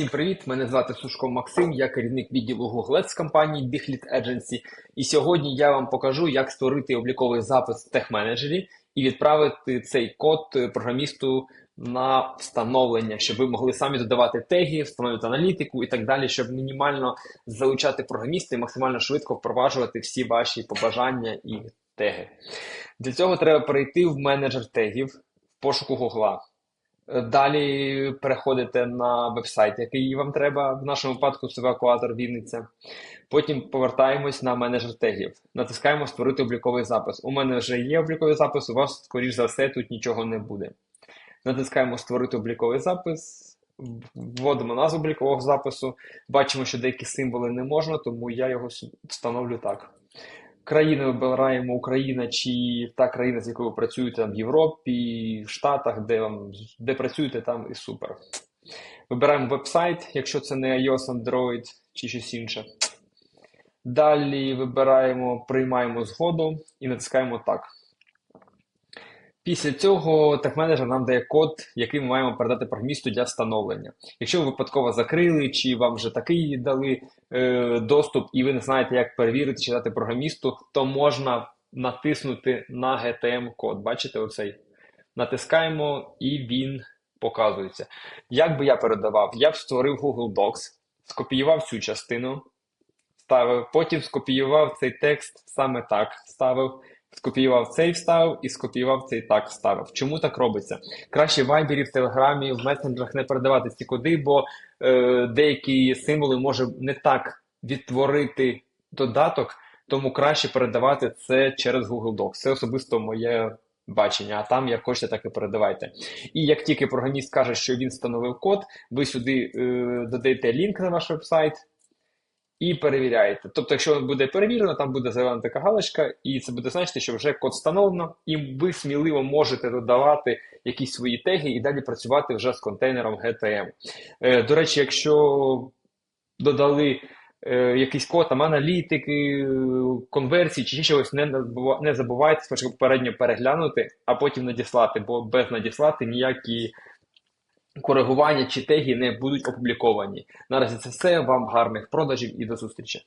Всім привіт! Мене звати Сушко Максим, я керівник відділу Google Ads компанії Lead Agency. І сьогодні я вам покажу, як створити обліковий запис в техменеджері і відправити цей код е, програмісту на встановлення, щоб ви могли самі додавати теги, встановити аналітику і так далі, щоб мінімально залучати програміста і максимально швидко впроваджувати всі ваші побажання і теги. Для цього треба перейти в менеджер тегів в пошуку Google. Далі переходите на веб-сайт, який вам треба. В нашому випадку це евакуатор Вінниця. Потім повертаємось на менеджер тегів. Натискаємо Створити обліковий запис. У мене вже є обліковий запис, у вас, скоріш за все, тут нічого не буде. Натискаємо Створити обліковий запис, вводимо назву облікового запису. Бачимо, що деякі символи не можна, тому я його встановлю так. Країни вибираємо Україна чи та країна, з якою ви працюєте там, в Європі, в Штатах, де вам де працюєте, там і супер. Вибираємо веб-сайт, якщо це не iOS, Android чи щось інше. Далі вибираємо, приймаємо згоду і натискаємо так. Після цього техменеджер нам дає код, який ми маємо передати програмісту для встановлення. Якщо ви випадково закрили, чи вам вже такий дали е, доступ, і ви не знаєте, як перевірити чи дати програмісту, то можна натиснути на GTM-код. Бачите, оцей? Натискаємо, і він показується. Як би я передавав? Я б створив Google Docs, скопіював цю частину, ставив, потім скопіював цей текст саме так, ставив. Скопіював цей вставив і скопіював цей так вставив. Чому так робиться? Краще в Viber, в Телеграмі, в месенджерах не передавати ці коди, бо е, деякі символи може не так відтворити додаток, тому краще передавати це через Google Docs. Це особисто моє бачення, а там як хочете, так і передавайте. І як тільки програміст каже, що він встановив код, ви сюди е, додаєте лінк на ваш веб-сайт і перевіряєте. Тобто, якщо буде перевірено, там буде зелена така галочка, і це буде значити, що вже код встановлено, і ви сміливо можете додавати якісь свої теги і далі працювати вже з контейнером GTM. Е, До речі, якщо додали е, якийсь код, там аналітики, конверсії чи чогось, не, не забувайте спочатку попередньо переглянути, а потім надіслати, бо без надіслати ніякі коригування чи теги не будуть опубліковані. Наразі це все. Вам гарних продажів і до зустрічі.